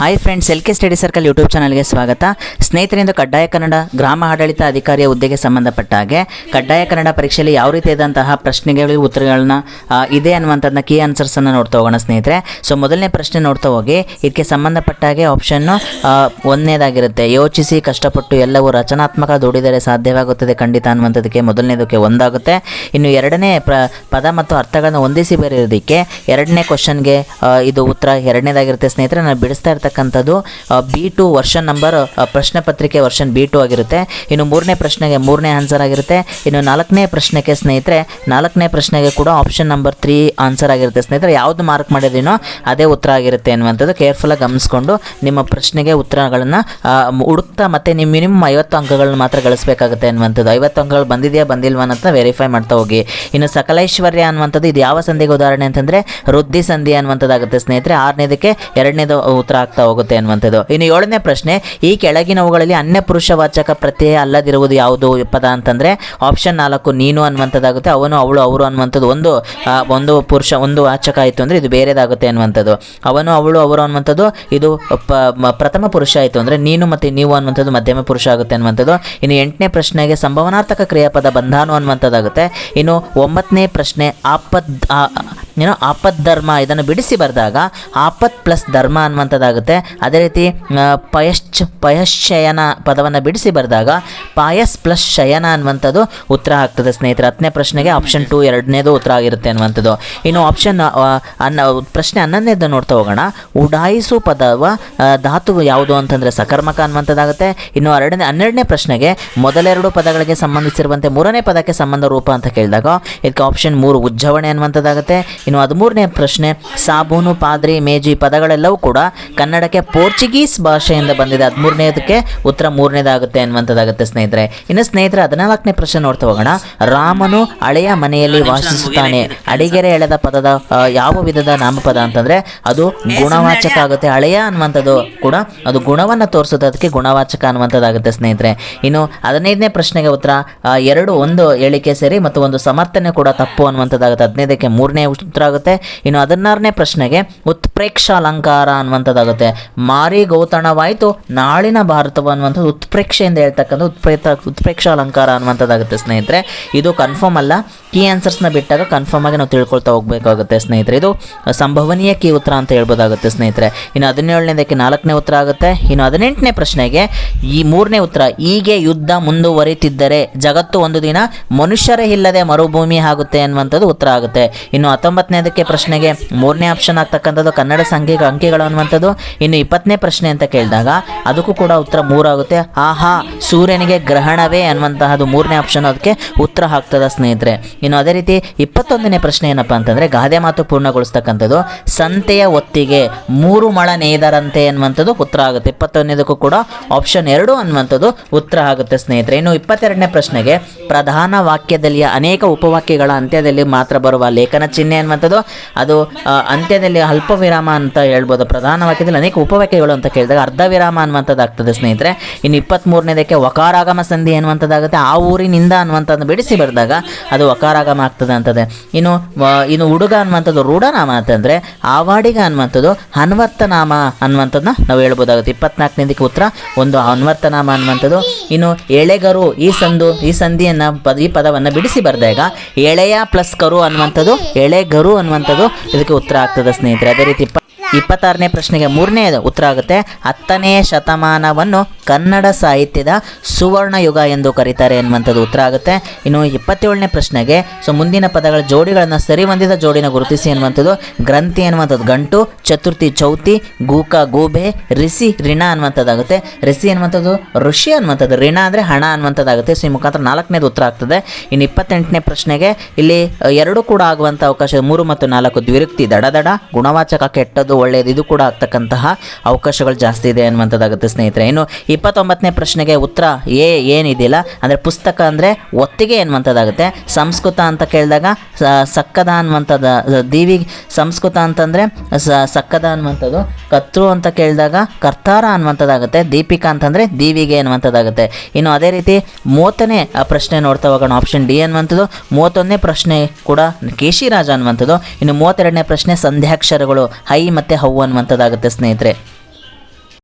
Hi friends L K study circle YouTube ಚಾನಲ್ಗೆ ಸ್ವಾಗತ. ಸ್ನೇಹಿತರಿಂದ ಕಡ್ಡಾಯ ಕನ್ನಡ ಗ್ರಾಮ ಆಡಳಿತ ಅಧಿಕಾರಿಯ ಹುದ್ದೆಗೆ ಸಂಬಂಧಪಟ್ಟ ಹಾಗೆ, ಕಡ್ಡಾಯ ಕನ್ನಡ ಪರೀಕ್ಷೆಯಲ್ಲಿ ಯಾವ ರೀತಿಯಾದಂತಹ ಪ್ರಶ್ನೆಗಳು, ಉತ್ತರಗಳನ್ನ ಇದೆ ಅನ್ನುವಂಥದ್ದನ್ನ ಕೀ ಆನ್ಸರ್ಸನ್ನು ನೋಡ್ತಾ ಹೋಗೋಣ ಸ್ನೇಹಿತರೆ. ಸೊ ಮೊದಲನೇ ಪ್ರಶ್ನೆ ನೋಡ್ತಾ ಹೋಗಿ, ಇದಕ್ಕೆ ಸಂಬಂಧಪಟ್ಟ ಹಾಗೆ ಆಪ್ಷನ್ನು ಒಂದನೇದಾಗಿರುತ್ತೆ. ಯೋಚಿಸಿ, ಕಷ್ಟಪಟ್ಟು ಎಲ್ಲವೂ ರಚನಾತ್ಮಕ ದುಡಿದರೆ ಸಾಧ್ಯವಾಗುತ್ತದೆ ಖಂಡಿತ ಅನ್ನುವಂಥದ್ದಕ್ಕೆ ಮೊದಲನೇದಕ್ಕೆ ಒಂದಾಗುತ್ತೆ. ಇನ್ನು ಎರಡನೇ ಪ್ರ, ಪದ ಮತ್ತು ಅರ್ಥಗಳನ್ನು ಹೊಂದಿಸಿ ಬರೆಯೋದಕ್ಕೆ ಎರಡನೇ ಕ್ವಶನ್ಗೆ ಇದು ಉತ್ತರ. ಎರಡನೇದಾಗಿರುತ್ತೆ ಸ್ನೇಹಿತರೆ, ನಾನು ಬಿಡಿಸ್ತಾ ಇರ್ತಕ್ಕಂಥದ್ದು ಬಿ ಟು ವರ್ಷನ್ ನಂಬರ್ ಪ್ರಶ್ನೆ ಪತ್ರಿಕೆ ವರ್ಷನ್ ಬಿ ಟು ಆಗಿರುತ್ತೆ. ಇನ್ನು ಮೂರನೇ ಪ್ರಶ್ನೆಗೆ ಮೂರನೇ ಆನ್ಸರ್ ಆಗಿರುತ್ತೆ. ಇನ್ನು ನಾಲ್ಕನೇ ಪ್ರಶ್ನೆಗೆ ಸ್ನೇಹಿತರೆ, ನಾಲ್ಕನೇ ಪ್ರಶ್ನೆಗೆ ಕೂಡ ಆಪ್ಷನ್ ನಂಬರ್ ತ್ರೀ ಆನ್ಸರ್ ಆಗಿರುತ್ತೆ. ಸ್ನೇಹಿತರೆ, ಯಾವುದು ಮಾರ್ಕ್ ಮಾಡಿದ್ದೀನೋ ಅದೇ ಉತ್ತರ ಆಗಿರುತ್ತೆ ಅನ್ನುವಂಥದ್ದು ಕೇರ್ಫುಲ್ಲಾಗಿ ಗಮನಿಸ್ಕೊಂಡು ನಿಮ್ಮ ಪ್ರಶ್ನೆಗೆ ಉತ್ತರಗಳನ್ನು ಹುಡುಕ್ತಾ ಮತ್ತೆ ನಿಮ್ಮ ಮಿನಿಮಮ್ ಐವತ್ತು ಅಂಕಗಳನ್ನ ಮಾತ್ರ ಗಳಿಸಬೇಕಾಗುತ್ತೆ ಅನ್ನುವಂಥದ್ದು ಐವತ್ತು ಅಂಕಗಳು ಬಂದಿದೆಯಾ, ಬಂದಿಲ್ವಾ ಅಂತ ವೆರಿಫೈ ಮಾಡ್ತಾ ಹೋಗಿ. ಇನ್ನು ಸಕಲೈಶ್ವರ್ಯ ಅನ್ನುವಂಥದ್ದು ಇದು ಯಾವ ಸಂಧಿಗೆ ಉದಾಹರಣೆ ಅಂತಂದರೆ, ವೃದ್ಧಿ ಸಂಧಿ ಅನ್ನುವಂಥದ್ದಾಗುತ್ತೆ ಸ್ನೇಹಿತರೆ. ಆರನೇದಕ್ಕೆ ಎರಡನೇದು ಉತ್ತರ ಆಗ್ತಾ ಹೋಗುತ್ತೆ ಅನ್ನುವಂಥದ್ದು. ಇನ್ನು ಏಳನೇ ಪ್ರಶ್ನೆ, ಈ ಕೆಳಗಿನವುಗಳಲ್ಲಿ ಅನ್ಯ ಪುರುಷವಾಚಕ ಪ್ರತ್ಯಯ ಅಲ್ಲದಿರುವುದು ಯಾವುದು ಪದ ಅಂತಂದರೆ ಆಪ್ಷನ್ ನಾಲ್ಕು ನೀನು ಅನ್ನುವಂಥದ್ದಾಗುತ್ತೆ, ಅವನು, ಅವಳು, ಅವರು ಅನ್ನುವಂಥದ್ದು ಒಂದು ಒಂದು ಪುರುಷ, ಒಂದು ವಾಚಕ ಆಯಿತು ಅಂದರೆ ಇದು ಬೇರೆದಾಗುತ್ತೆ ಅನ್ನುವಂಥದ್ದು. ಅವನು, ಅವಳು, ಅವರು ಅನ್ನುವಂಥದ್ದು ಇದು ಪ್ರಥಮ ಪುರುಷ ಆಯಿತು ಅಂದರೆ ನೀನು ಮತ್ತು ನೀವು ಅನ್ನುವಂಥದ್ದು ಮಧ್ಯಮ ಪುರುಷ ಆಗುತ್ತೆ ಅನ್ನುವಂಥದ್ದು. ಇನ್ನು ಎಂಟನೇ ಪ್ರಶ್ನೆಗೆ ಸಂಭವನಾರ್ಥಕ ಕ್ರಿಯಾಪದ ಬಂಧಾನು ಅನ್ನುವಂಥದ್ದಾಗುತ್ತೆ. ಇನ್ನು ಒಂಬತ್ತನೇ ಪ್ರಶ್ನೆ, ಆಪದ್ ಏನೋ ಆಪತ್ ಧರ್ಮ ಇದನ್ನು ಬಿಡಿಸಿ ಬರೆದಾಗ ಆಪತ್ ಪ್ಲಸ್ ಧರ್ಮ ಅನ್ನುವಂಥದ್ದಾಗುತ್ತೆ. ಅದೇ ರೀತಿ ಪಯಶ್ಚ, ಪಯಶ್ಚಯನ ಪದವನ್ನು ಬಿಡಿಸಿ ಬರೆದಾಗ ಪಾಯಸ್ ಪ್ಲಸ್ ಶಯನ ಅನ್ನುವಂಥದ್ದು ಉತ್ತರ ಆಗ್ತದೆ ಸ್ನೇಹಿತರೆ. ಹತ್ತನೇ ಪ್ರಶ್ನೆಗೆ ಆಪ್ಷನ್ ಟು ಎರಡನೇದು ಉತ್ತರ ಆಗಿರುತ್ತೆ ಅನ್ನುವಂಥದ್ದು. ಇನ್ನು ಆಪ್ಷನ್ ಅನ್ನ, ಪ್ರಶ್ನೆ ಹನ್ನೊಂದನೇದು ನೋಡ್ತಾ ಹೋಗೋಣ. ಉಡಾಯಿಸು ಪದವ ಧಾತು ಯಾವುದು ಅಂತಂದರೆ ಸಕರ್ಮಕ ಅನ್ನುವಂಥದ್ದಾಗುತ್ತೆ. ಇನ್ನು ಎರಡನೇ, ಹನ್ನೆರಡನೇ ಪ್ರಶ್ನೆಗೆ ಮೊದಲೆರಡು ಪದಗಳಿಗೆ ಸಂಬಂಧಿಸಿರುವಂತೆ ಮೂರನೇ ಪದಕ್ಕೆ ಸಂಬಂಧ ರೂಪ ಅಂತ ಕೇಳಿದಾಗ, ಇದಕ್ಕೆ ಆಪ್ಷನ್ ಮೂರು ಉಜ್ಜವಣೆ ಅನ್ನುವಂಥದ್ದಾಗುತ್ತೆ. ಇನ್ನು ಹದಿಮೂರನೇ ಪ್ರಶ್ನೆ ಸಾಬೂನು ಪಾದ್ರಿ ಮೇಜಿ ಪದಗಳೆಲ್ಲವೂ ಕೂಡ ಕನ್ನಡಕ್ಕೆ ಪೋರ್ಚುಗೀಸ್ ಭಾಷೆಯಿಂದ ಬಂದಿದೆ. ಹದಿಮೂರನೇದಕ್ಕೆ ಉತ್ತರ ಮೂರನೇದಾಗುತ್ತೆ ಅನ್ನುವಂಥದ್ದಾಗುತ್ತೆ ಸ್ನೇಹಿತರೆ. ಇನ್ನು ಸ್ನೇಹಿತರೆ ಹದಿನಾಲ್ಕನೇ ಪ್ರಶ್ನೆ ನೋಡ್ತಾ ಹೋಗೋಣ. ರಾಮನು ಹಳೆಯ ಮನೆಯಲ್ಲಿ ವಾಸಿಸುತ್ತಾನೆ. ಅಡಿಗೆರೆ ಎಳೆದ ಪದದ ಯಾವ ವಿಧದ ನಾಮಪದ ಅಂತಂದ್ರೆ ಅದು ಗುಣವಾಚಕ ಆಗುತ್ತೆ. ಹಳೆಯ ಅನ್ನುವಂಥದ್ದು ಕೂಡ ಅದು ಗುಣವನ್ನು ತೋರಿಸುತ್ತೆ. ಅದಕ್ಕೆ ಗುಣವಾಚಕ ಅನ್ನುವಂಥದ್ದಾಗುತ್ತೆ ಸ್ನೇಹಿತರೆ. ಇನ್ನು ಹದಿನೈದನೇ ಪ್ರಶ್ನೆಗೆ ಉತ್ತರ ಎರಡು ಒಂದು ಹೇಳಿಕೆ ಸೇರಿ ಮತ್ತು ಒಂದು ಸಮರ್ಥನೆ ಕೂಡ ತಪ್ಪು ಅನ್ನುವಂಥದ್ದಾಗುತ್ತೆ. ಹದಿನೈದಕ್ಕೆ ಮೂರನೇ ಉತ್ತರ ಆಗುತ್ತೆ. ಇನ್ನು ಹದಿನಾರನೇ ಪ್ರಶ್ನೆಗೆ ಉತ್ಪ್ರೇಕ್ಷ ಅಲಂಕಾರ ಅನ್ನುವಂಥದ್ದಾಗುತ್ತೆ. ಮಾರಿ ಗೌತಣವಾಯಿತು ನಾಳಿನ ಭಾರತವು ಅನ್ನುವಂಥದ್ದು ಉತ್ಪ್ರೇಕ್ಷೆಯಿಂದ ಹೇಳ್ತಕ್ಕಂಥ ಉತ್ಪ್ರೇತ ಉತ್ಪ್ರೇಕ್ಷ ಅಲಂಕಾರ ಅನ್ನುವಂಥದ್ದಾಗುತ್ತೆ ಸ್ನೇಹಿತರೆ. ಇದು ಕನ್ಫರ್ಮ್ ಅಲ್ಲ. ಕೀ ಆನ್ಸರ್ಸ್ನ ಬಿಟ್ಟಾಗ ಕನ್ಫರ್ಮ್ ಆಗಿ ನಾವು ತಿಳ್ಕೊಳ್ತಾ ಹೋಗಬೇಕಾಗುತ್ತೆ ಸ್ನೇಹಿತರೆ. ಇದು ಸಂಭವನೀಯ ಕೀ ಉತ್ತರ ಅಂತ ಹೇಳ್ಬೋದಾಗುತ್ತೆ ಸ್ನೇಹಿತರೆ. ಇನ್ನು ಹದಿನೇಳನೇದಕ್ಕೆ ನಾಲ್ಕನೇ ಉತ್ತರ ಆಗುತ್ತೆ. ಇನ್ನು ಹದಿನೆಂಟನೇ ಪ್ರಶ್ನೆಗೆ ಈ ಮೂರನೇ ಉತ್ತರ, ಹೀಗೆ ಯುದ್ಧ ಮುಂದುವರಿತಿದ್ದರೆ ಜಗತ್ತು ಒಂದು ದಿನ ಮನುಷ್ಯರೇ ಇಲ್ಲದೆ ಮರುಭೂಮಿ ಆಗುತ್ತೆ ಅನ್ನುವಂಥದ್ದು ಉತ್ತರ ಆಗುತ್ತೆ. ಇನ್ನು ಹತ್ತೊಂಬತ್ತನೇದಕ್ಕೆ ಪ್ರಶ್ನೆಗೆ ಮೂರನೇ ಆಪ್ಷನ್ ಆಗ್ತಕ್ಕಂಥದ್ದು ಕನ್ನಡ ಸಂಖ್ಯೆ ಅಂಕಿಗಳು ಅನ್ನುವಂಥದ್ದು. ಇನ್ನು ಇಪ್ಪತ್ತನೇ ಪ್ರಶ್ನೆ ಅಂತ ಕೇಳಿದಾಗ ಅದಕ್ಕೂ ಕೂಡ ಉತ್ತರ ಮೂರಾಗುತ್ತೆ ಆಹಾ, ಸೂರ್ಯನಿಗೆ ಗ್ರಹಣವೇ ಅನ್ನುವಂತಹದ್ದು ಮೂರನೇ ಆಪ್ಷನ್ ಅದಕ್ಕೆ ಉತ್ತರ ಹಾಕ್ತದ ಸ್ನೇಹಿತರೆ. ಇನ್ನು ಅದೇ ರೀತಿ ಇಪ್ಪತ್ತೊಂದನೇ ಪ್ರಶ್ನೆ ಏನಪ್ಪ ಅಂತಂದರೆ ಗಾದೆ ಮಾತು ಪೂರ್ಣಗೊಳಿಸ್ತಕ್ಕಂಥದ್ದು, ಸಂತೆಯ ಒತ್ತಿಗೆ ಮೂರು ಮಳ ನೇದರಂತೆ ಅನ್ನುವಂಥದ್ದು ಉತ್ತರ ಆಗುತ್ತೆ. ಇಪ್ಪತ್ತೊಂದನೇದಕ್ಕೂ ಕೂಡ ಆಪ್ಷನ್ ಎರಡು ಅನ್ನುವಂಥದ್ದು ಉತ್ತರ ಆಗುತ್ತೆ ಸ್ನೇಹಿತರೆ. ಇನ್ನು ಇಪ್ಪತ್ತೆರಡನೇ ಪ್ರಶ್ನೆಗೆ ಪ್ರಧಾನ ವಾಕ್ಯದಲ್ಲಿಯ ಅನೇಕ ಉಪವಾಕ್ಯಗಳ ಅಂತ್ಯದಲ್ಲಿ ಮಾತ್ರ ಬರುವ ಲೇಖನ ಚಿಹ್ನೆ ಅನ್ನುವಂಥದ್ದು ಅದು ಅಂತ್ಯದಲ್ಲಿ ಅಲ್ಪ ವಿರಾಮ ಅಂತ ಹೇಳ್ಬೋದು. ಪ್ರಧಾನ ವಾಕ್ಯದಲ್ಲಿ ಅನೇಕ ಉಪವಾಕ್ಯಗಳು ಅಂತ ಕೇಳಿದಾಗ ಅರ್ಧ ವಿರಾಮ ಅನ್ನುವಂಥದ್ದು ಆಗ್ತದೆ ಸ್ನೇಹಿತರೆ. ಇನ್ನು ಇಪ್ಪತ್ತ್ಮೂರನೇದಕ್ಕೆ ವಕಾರಾಗಮ ಸಂಧಿ ಅನ್ನುವಂಥದ್ದಾಗುತ್ತೆ. ಆ ಊರಿನಿಂದ ಅನ್ನುವಂಥದ್ದು ಬಿಡಿಸಿ ಬರೆದಾಗ ಅದು ವಕಾರಾಗಮ ಆಗ್ತದೆ ಅಂತದೆ. ಇನ್ನು ಇನ್ನು ಹುಡುಗ ಅನ್ನುವಂಥದ್ದು ರೂಢನಾಮ ಅಂತಂದರೆ ಆವಾಡಿಗ ಅನ್ನುವಂಥದ್ದು ಅನ್ವರ್ತನಾಮ ಅನ್ನುವಂಥದ್ದನ್ನ ನಾವು ಹೇಳ್ಬೋದಾಗುತ್ತೆ. ಇಪ್ಪತ್ನಾಲ್ಕನೇದಕ್ಕೆ ಉತ್ತರ, ಒಂದು ಅನ್ವರ್ತನಾಮ ಅನ್ನುವಂಥದ್ದು. ಇನ್ನು ಎಳೆಗರು ಈ ಸಂದು, ಈ ಸಂಧಿಯನ್ನು ಈ ಪದವನ್ನು ಬಿಡಿಸಿ ಬರೆದಾಗ ಎಳೆಯ ಪ್ಲಸ್ ಕರು ಅನ್ನುವಂಥದ್ದು ಎಳೆಗರು ಅನ್ನುವಂಥದ್ದು ಇದಕ್ಕೆ ಉತ್ತರ ಆಗ್ತದೆ ಸ್ನೇಹಿತರೆ. ಅದೇ ರೀತಿ ಇಪ್ಪತ್ತಾರನೇ ಪ್ರಶ್ನೆಗೆ ಮೂರನೇ ಉತ್ತರ ಆಗುತ್ತೆ. ಹತ್ತನೇ ಶತಮಾನವನ್ನು ಕನ್ನಡ ಸಾಹಿತ್ಯದ ಸುವರ್ಣ ಯುಗ ಎಂದು ಕರೀತಾರೆ ಎನ್ನುವಂಥದ್ದು ಉತ್ತರ ಆಗುತ್ತೆ. ಇನ್ನು ಇಪ್ಪತ್ತೇಳನೇ ಪ್ರಶ್ನೆಗೆ, ಸೊ ಮುಂದಿನ ಪದಗಳ ಜೋಡಿಗಳನ್ನು ಸರಿ ಹೊಂದಿದ ಜೋಡಿನ ಗುರುತಿಸಿ ಎನ್ನುವಂಥದ್ದು ಗ್ರಂಥಿ ಎನ್ನುವಂಥದ್ದು ಗಂಟು, ಚತುರ್ಥಿ ಚೌತಿ, ಗೂಕ ಗೂಬೆ, ರಿಸಿ ಋಣ ಅನ್ನುವಂಥದ್ದಾಗುತ್ತೆ ರಿಸಿ ಅನ್ನುವಂಥದ್ದು ಋಷಿ ಅನ್ನುವಂಥದ್ದು ಋಣ ಅಂದರೆ ಹಣ ಅನ್ನುವಂಥದ್ದಾಗುತ್ತೆ ಸೊ ಈ ಮುಖಾಂತರ ನಾಲ್ಕನೇದು ಉತ್ತರ ಆಗ್ತದೆ. ಇನ್ನು ಇಪ್ಪತ್ತೆಂಟನೇ ಪ್ರಶ್ನೆಗೆ, ಇಲ್ಲಿ ಎರಡು ಕೂಡ ಆಗುವಂಥ ಅವಕಾಶ, ಮೂರು ಮತ್ತು ನಾಲ್ಕು ದ್ವಿರುಕ್ತಿ ದಡ ದಡ ಗುಣವಾಚಕ ಕೆಟ್ಟದ್ದು ಒಳ್ಳೆಯದು ಇದು ಕೂಡ ಆಗ್ತಕ್ಕಂತಹ ಅವಕಾಶಗಳು ಜಾಸ್ತಿ ಇದೆ ಅನ್ನುವಂಥದ್ದಾಗುತ್ತೆ ಸ್ನೇಹಿತರೆ. ಇನ್ನು ಇಪ್ಪತ್ತೊಂಬತ್ತನೇ ಪ್ರಶ್ನೆಗೆ ಉತ್ತರ ಏ ಏನಿದೆಯಲ್ಲ ಅಂದರೆ ಪುಸ್ತಕ ಅಂದರೆ ಒತ್ತಿಗೆ ಅನ್ನುವಂಥದ್ದಾಗುತ್ತೆ. ಸಂಸ್ಕೃತ ಅಂತ ಕೇಳಿದಾಗ ಸಕ್ಕದ ಅನ್ನುವಂಥದ್ದು ದೀವಿ ಸಂಸ್ಕೃತ ಅಂತಂದರೆ ಸಕ್ಕದ ಅನ್ನುವಂಥದ್ದು. ಕತ್ರು ಅಂತ ಕೇಳಿದಾಗ ಕರ್ತಾರ ಅನ್ನುವಂಥದ್ದಾಗುತ್ತೆ, ದೀಪಿಕಾ ಅಂತಂದರೆ ದೀವಿಗೆ ಅನ್ನುವಂಥದ್ದಾಗುತ್ತೆ. ಇನ್ನು ಅದೇ ರೀತಿ ಮೂವತ್ತನೇ ಪ್ರಶ್ನೆ ನೋಡ್ತಾ ಹೋಗೋಣ ಆಪ್ಷನ್ ಡಿ ಅನ್ನುವಂಥದ್ದು. ಮೂವತ್ತೊಂದನೇ ಪ್ರಶ್ನೆ ಕೂಡ ಕೇಶಿರಾಜ ಅನ್ನುವಂಥದ್ದು. ಇನ್ನು ಮೂವತ್ತೆರಡನೇ ಪ್ರಶ್ನೆ ಸಂಧ್ಯಾಕ್ಷರಗಳು, ಹೈ ಮತ್ತು ಹೌ ಅನ್ನುವಂಥದ್ದಾಗುತ್ತೆ ಸ್ನೇಹಿತರೆ.